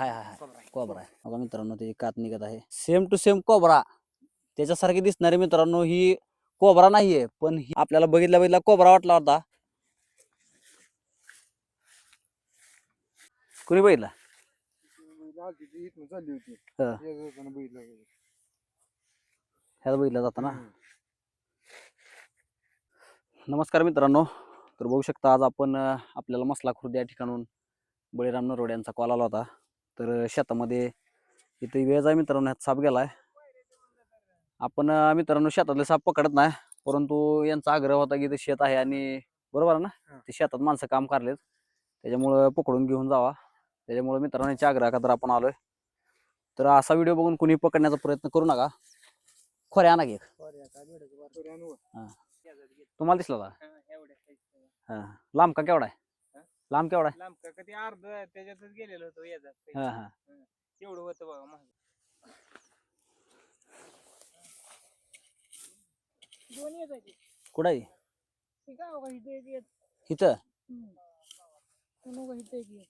हाय हाय हाय. कोबरा आहे. बघा मित्रांनो त्याची कात निघत आहे. Same to same cobra. त्याच्यासारखी दिसणारी मित्रांनो ही कोबरा नाहीये पण ही आपल्याला बघितल्या बघितला कोबरा वाटला होता. कुणी बघितला. बघितलं ह्याला बघितला जाता ना. नमस्कार मित्रांनो. तर बघू शकता आज आपण आपल्याला मसला खुर्द या ठिकाणून बळीराम नरोड यांचा कॉल आला होता. तर शेतामध्ये इथे वेळ आहे मित्रांनो ह्यात साप गेलाय. आपण अं, मित्रांनो शेतातले साप पकडत नाही परंतु यांचा आग्रह होता की ते शेत आहे आणि बरोबर आहे ना. ते शेतात माणसं काम करलेत. त्याच्यामुळं पकडून घेऊन जावा. त्याच्यामुळे मित्रांनो यांच्या आग्रह तर आपण आलोय. तर असा व्हिडिओ बघून कुणी पकडण्याचा प्रयत्न करू नका. खोऱ्या आणा की एक. तुम्हाला दिसला का? हा. लांब का? केवढा आहे? लांब केवढा आहे? लांब का? कधी अर्ध त्याच्यातच गेलेलो होतो हा हा. तेवढं होतं बघा महाग दोन येत आहे कुठं आहे? ते काय बघा इथे एक येत इथं? कोण इथे एक येत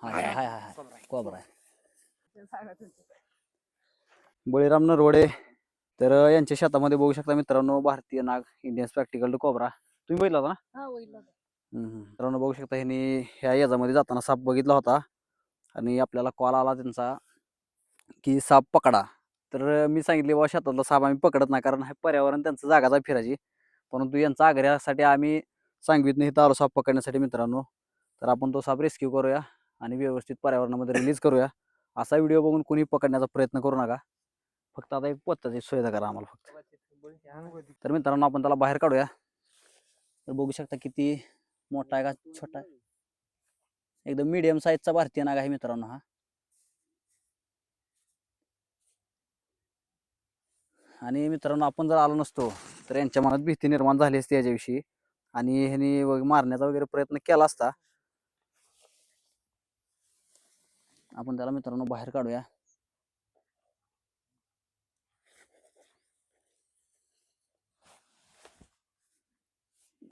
हाय हाय हाय हाय. कोबरा आहे? बळीराम नरवडे. तर यांच्या शेतामध्ये बघू शकता मित्रांनो भारतीय नाग इंडियन स्पॅक्टिकल टू कोबरा तुम्ही बघितला होता ना? हा हम्म. मित्रांनो बघू शकता ह्यांनी ह्या याजामध्ये जाताना साप बघितला होता. आणि आपल्याला कॉल आला त्यांचा की साप पकडा. तर मी सांगितले बाबा शेतातला साप आम्ही पकडत नाही कारण हे पर्यावरण त्यांचं जागाच आहे फिरायची. परंतु यांचा आग्रहासाठी आम्ही सांगितलं नाही आलो साप पकडण्यासाठी मित्रांनो. तर आपण तो साप रेस्क्यू करूया आणि व्यवस्थित पर्यावरणामध्ये रिलीज करूया. असा व्हिडिओ बघून कोणी पकडण्याचा प्रयत्न करू नका. फक्त आता एक पत्ताची सुविधा करा आम्हाला फक्त. तर मित्रांनो आपण त्याला बाहेर काढूया. तर बघू शकता किती मोठा आहे का छोटा. आहे एकदम मीडियम साईजचा भारतीय नाग आहे मित्रांनो हा. आणि मित्रांनो आपण जर आलो नसतो तर यांच्या मनात भीती निर्माण झाली असती याच्याविषयी. आणि ह्यांनी मारण्याचा वगैरे प्रयत्न केला असता. आपण त्याला मित्रांनो बाहेर काढूया.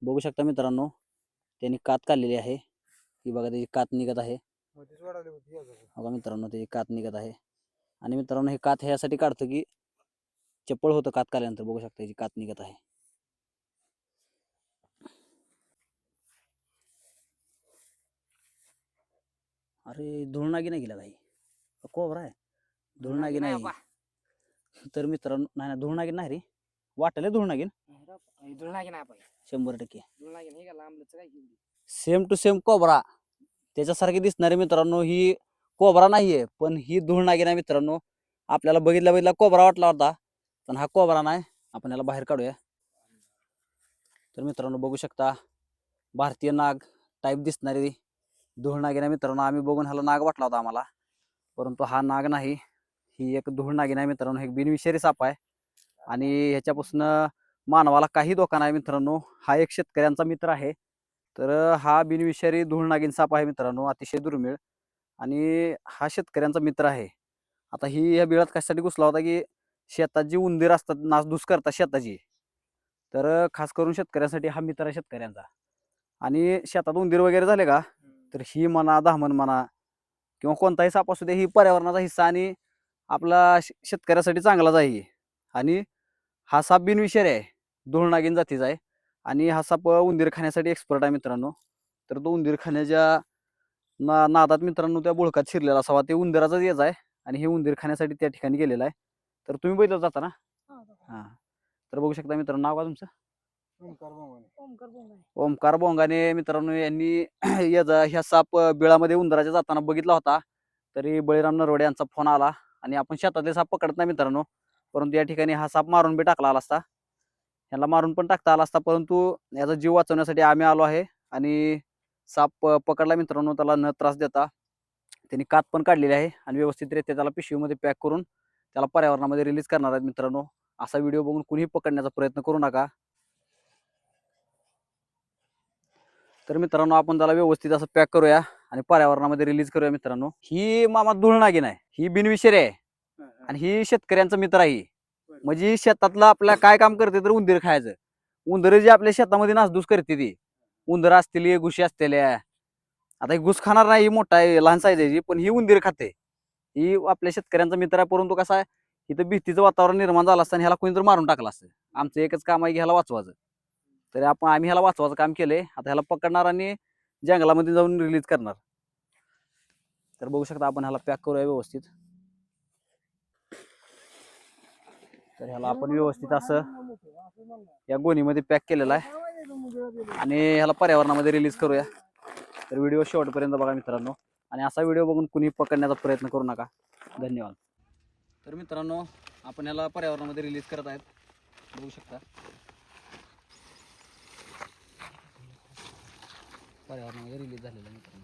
बघू शकता मित्रांनो त्यांनी कात काढलेली आहे. ती बघा त्याची कात निघत आहे. बघा मित्रांनो त्याची कात निघत आहे. आणि मित्रांनो हे कात ह्यासाठी काढतं की चप्पल होतं कात काढल्यानंतर बघू शकता याची कात निघत आहे. अरे धुळनागी नाही गेला काही कोबरा आहे. धुळनागी नाही. तर मित्रांनो नाही ना धुळनागी नाही रे. वाटले धुळनागीन. दुलनागी नाही शंभर टक्के. नाही सेम टू सेम कोबरा. त्याच्यासारखी दिसणारी मित्रांनो ही कोबरा नाहीये पण ही धूळ नागिन आहे मित्रांनो. आपल्याला बघितल्या बघितला कोबरा वाटला होता. पण हा कोबरा नाही. आपण याला बाहेर काढूया. तर मित्रांनो बघू शकता भारतीय नाग टाईप दिसणारी धूळ नागिना मित्रांनो. आम्ही बघून ह्याला नाग वाटला होता आम्हाला. परंतु हा नाग नाही. ही एक धूळ नागिना आहे मित्रांनो. एक बिनविषारी साप आहे. आणि ह्याच्यापासून मानवाला काही धोका नाही मित्रांनो. हा एक शेतकऱ्यांचा मित्र आहे. तर हा बिनविषारी धूळ नागिन साप आहे मित्रांनो. अतिशय दुर्मिळ. आणि हा शेतकऱ्यांचा मित्र आहे. आता ही या बिळात कशासाठी घुसला होता की शेतात जी उंदीर असतात नासधूस करतात शेताची. तर खास करून शेतकऱ्यांसाठी हा मित्र आहे शेतकऱ्यांचा. आणि शेतात उंदीर वगैरे झाले का तर ही म्हणा दामन म्हणा किंवा कोणताही साप असू दे ही पर्यावरणाचा हिस्सा आणि आपला शेतकऱ्यासाठी चांगलाच आहे आणि हा साप बिनविषारी आहे धूळ नागिन जातीचा आहे. आणि हा साप उंदीर खाण्यासाठी एक्सपर्ट आहे मित्रांनो. तर तो उंदीर खाण्याच्या ना नादात मित्रांनो त्या बुळकात शिरलेला असावा. ते उंदीराचाच येच आहे आणि हे उंदीर खाण्यासाठी त्या ठिकाणी गेलेला आहे. तर तुम्ही बघितलं जाता ना? हां तर बघू शकता मित्रांनो नाव का तुमचं? ओमकार बोंगाने. मित्रांनो यांनी याचा ह्या साप बिळामध्ये उंदराच्या जाताना बघितला होता. तरी बळीराम नरवडे यांचा फोन आला आणि आपण शेतातले साप पकडत नाही मित्रांनो. परंतु या ठिकाणी हा साप मारून बी टाकला आला असता. ह्याला मारून पण टाकता आला असता परंतु याचा जीव वाचवण्यासाठी आम्ही आलो आहे आणि साप पकडला मित्रांनो त्याला न त्रास देता. त्यांनी कात पण काढलेली आहे आणि व्यवस्थितरित्या त्याला पिशवीमध्ये पॅक करून त्याला पर्यावरणामध्ये रिलीज करणार आहेत मित्रांनो. असा व्हिडिओ बघून कुणीही पकडण्याचा प्रयत्न करू नका. तर मित्रांनो आपण त्याला व्यवस्थित असं पॅक करूया आणि पर्यावरणामध्ये रिलीज करूया मित्रांनो. ही मामा धुळनागिन आहे. ही बिनविषारी आहे. आणि ही शेतकऱ्यांचा मित्र आहे ही. म्हणजे शेतातलं आपल्या काय काम करते तर उंदीर खायचं. उंदर जे आपल्या शेतामध्ये नासधूस करते ती. उंदर असतील घुशी असलेल्या आता ही घुस खाणार नाही ही मोठा आहे लहान साईज आहे पण ही उंदीर खाते. ही आपल्या शेतकऱ्यांचा मित्र आहे परंतु कसा आहे इथं भीतीचं वातावरण निर्माण झालं असतं आणि ह्याला कोणीतरी मारून टाकलं असतं. आमचं एकच काम आहे की ह्याला वाचवायचं. तरी आपण आम्ही ह्याला वाचवायचं काम केलंय. आता ह्याला पकडणार आणि जंगलामध्ये जाऊन रिलीज करणार. तर बघू शकता आपण ह्याला पॅक करूया व्यवस्थित. तर ह्याला आपण व्यवस्थित असं या गोणीमध्ये पॅक केलेला आहे. आणि ह्याला पर्यावरणामध्ये रिलीज करूया. तर व्हिडिओ शेवटपर्यंत बघा मित्रांनो. आणि असा व्हिडिओ बघून कुणी पकडण्याचा प्रयत्न करू नका. धन्यवाद. तर मित्रांनो आपण याला पर्यावरणामध्ये रिलीज करत आहेत. बघू शकता. पर्यावरणामध्ये रिलीज झालेलं मित्रांनो.